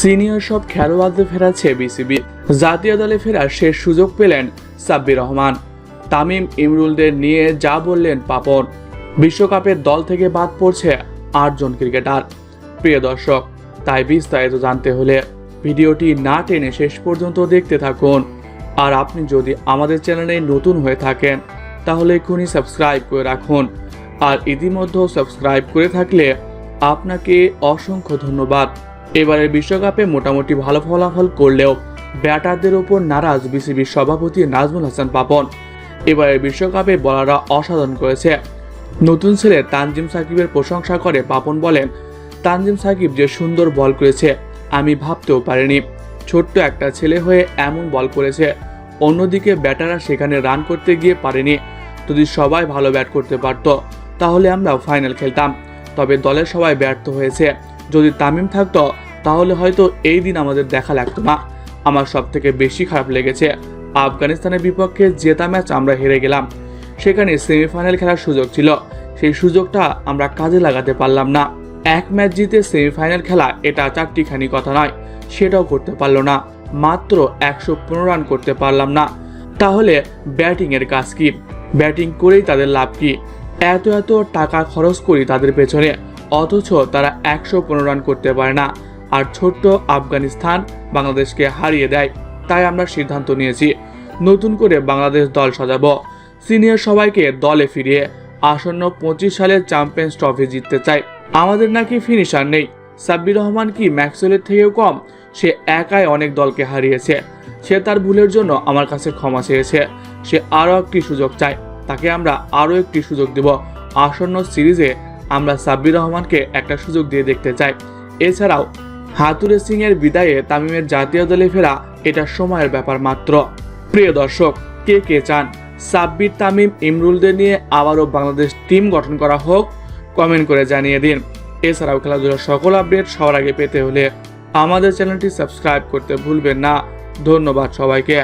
Senior সব খেলোয়াড়দের ফেরাচ্ছে BCB. জাতীয় দলে ফেরার শেষ সুযোগ পেলেন সাব্বির রহমান। তামিম ইমরুলদের নিয়ে যা বললেন পাপন। বিশ্বকাপের দল থেকে বাদ পড়ছে আটজন ক্রিকেটার। প্রিয় দর্শক, তাই বিস্তারিত জানতে হলে ভিডিওটি না টেনে শেষ পর্যন্ত দেখতে থাকুন। আর আপনি যদি আমাদের চ্যানেলে নতুন হয়ে থাকেন, তাহলে এক্ষুনি সাবস্ক্রাইব করে রাখুন। আর ইতিমধ্যেও সাবস্ক্রাইব করে থাকলে আপনাকে অসংখ্য ধন্যবাদ। এবারের বিশ্বকাপে মোটামুটি ভালো ফলাফল করলেও ব্যাটারদের ওপর নারাজ বিসিবির সভাপতি নাজমুল হাসান পাপন। এবারের বিশ্বকাপে বলাররা অসাধারণ করেছে। নতুন ছেলে তানজিম সাকিবের প্রশংসা করে পাপন বলেন, তানজিম সাকিব যে সুন্দর বল করেছে, আমি ভাবতেও পারিনি। ছোট্ট একটা ছেলে হয়ে এমন বল করেছে। অন্যদিকে ব্যাটাররা সেখানে রান করতে গিয়ে পারেনি। যদি সবাই ভালো ব্যাট করতে পারতো, তাহলে আমরা ফাইনাল খেলতাম। তবে দলের সবাই ব্যর্থ হয়েছে। যদি তামিম থাকতো, তাহলে হয়তো এই দিন আমাদের দেখা লাগতো না। আমার সব থেকে বেশি খারাপ লেগেছে আফগানিস্তানের বিপক্ষে জেতা ম্যাচ আমরা হেরে গেলাম। সেখানে সেমিফাইনাল খেলার সুযোগ ছিল। সেই সুযোগটা আমরা কাজে লাগাতে পারলাম না। এক ম্যাচ জিতে সেমিফাইনাল খেলা এটা চারটিখানি কথা নয়। সেটাও করতে পারল না। মাত্র একশো পনেরো রান করতে পারলাম না। তাহলে ব্যাটিংয়ের কাজ কি? ব্যাটিং করেই তাদের লাভ কি? এত এত টাকা খরচ করি তাদের পেছনে। অথচ তারা একশো পনেরো রান করতে পারে না। আর ছোট্ট আফগানিস্তান বাংলাদেশকে হারিয়ে দেয়, তাই আমরা সিদ্ধান্ত নিয়েছি, নতুন করে বাংলাদেশ দল সাজাবো। সিনিয়র সবাইকে দলে ফিরিয়ে আসন্ন পঁচিশ সালের চ্যাম্পিয়ন্স ট্রফি জিততে চাই। আমাদের নাকি ফিনিশার নেই। সাব্বির রহমান কি ম্যাক্সওয়েলের থেকেও কম? সে একাই অনেক দলকে হারিয়েছে। সে তার ভুলের জন্য আমার কাছে ক্ষমা চেয়েছে। সে আরও একটি সুযোগ চায়। তাকে আমরা আরও একটি সুযোগ দেব। আসন্ন সিরিজে আমরা সাব্বির রহমানকে একটা সুযোগ দিয়ে দেখতে চাই। এছাড়াও, হাতুরে সিং এর বিদায়ে তামিমের জাতীয় দলে ফেরা এটা সময়ের ব্যাপার মাত্র। প্রিয় দর্শক, কে কে চান? সাব্বির, তামিম, ইমরুলদের নিয়ে আবারও বাংলাদেশ টিম গঠন করা হোক, কমেন্ট করে জানিয়ে দিন। এছাড়াও খেলাধুলার সকল আপডেট সবার আগে পেতে হলে আমাদের চ্যানেলটি সাবস্ক্রাইব করতে ভুলবেন না। ধন্যবাদ সবাইকে।